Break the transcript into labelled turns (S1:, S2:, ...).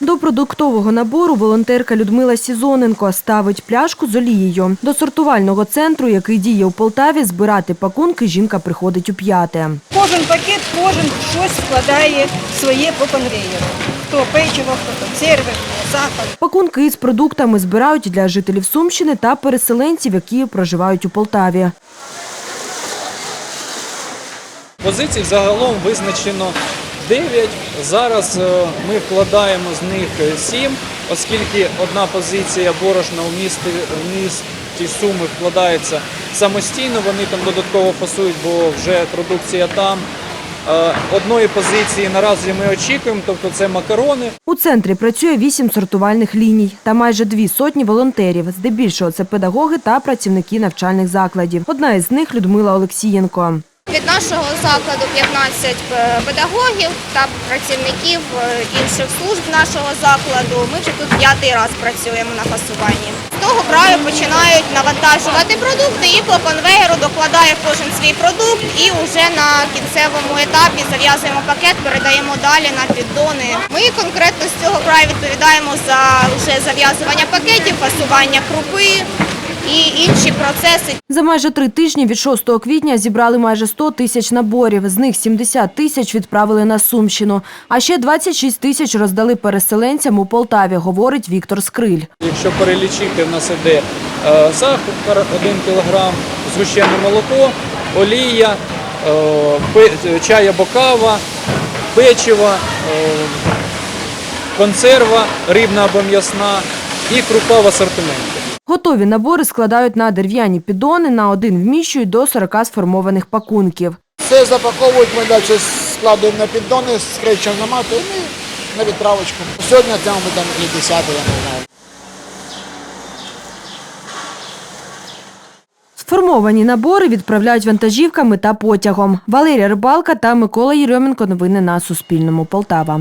S1: До продуктового набору волонтерка Людмила Сізоненко ставить пляшку з олією. До сортувального центру, який діє у Полтаві, збирати пакунки жінка приходить у п'яте.
S2: Кожен пакет, кожен щось вкладає своє по конвеєру. Хто печиво, хто консерви, хто сахар.
S1: Пакунки із продуктами збирають для жителів Сумщини та переселенців, які проживають у Полтаві.
S3: Позицій загалом визначено 9. Зараз е, ми вкладаємо з них 7, оскільки одна позиція борошна у місті, в місті Суми вкладається самостійно, вони там додатково фасують, бо вже продукція там. Е, Одної позиції наразі ми очікуємо, тобто це макарони.
S1: У центрі працює вісім сортувальних ліній та майже дві сотні волонтерів. Здебільшого це педагоги та працівники навчальних закладів. Одна із них Людмила Олексієнко.
S4: Від нашого закладу 15 педагогів та працівників е, інших служб нашого закладу. Ми вже тут п'ятий раз працюємо на фасуванні. З того краю починають навантажувати продукти і по конвеєру докладає кожен свій продукт. І вже на кінцевому етапі зав'язуємо пакет, передаємо далі на піддони. Ми конкретно з цього краю відповідаємо за вже зав'язування пакетів, фасування крупи процеси.
S1: За майже три тижні від 6 квітня зібрали майже 100 тисяч наборів. З них 70 тисяч відправили на Сумщину. А ще 26 тисяч роздали переселенцям у Полтаві, говорить Віктор Скриль.
S3: Якщо перелічити, в нас іде е, сахар 1 кг, згущене молоко, олія, е, пе- чай або кава, печиво, е, консерва, рибна або м'ясна і крупа в асортименті.
S1: Готові набори складають на дерев'яні піддони, на один вміщують до 40 сформованих пакунків.
S5: Все запаковують, ми далі складуємо на піддони, скречуємо на мату і на відправочку. Сьогодні це ми там і 10, я не знаю.
S1: Сформовані набори відправляють вантажівками та потягом. Валерія Рибалка та Микола Єрьоменко. Новини на Суспільному. Полтава.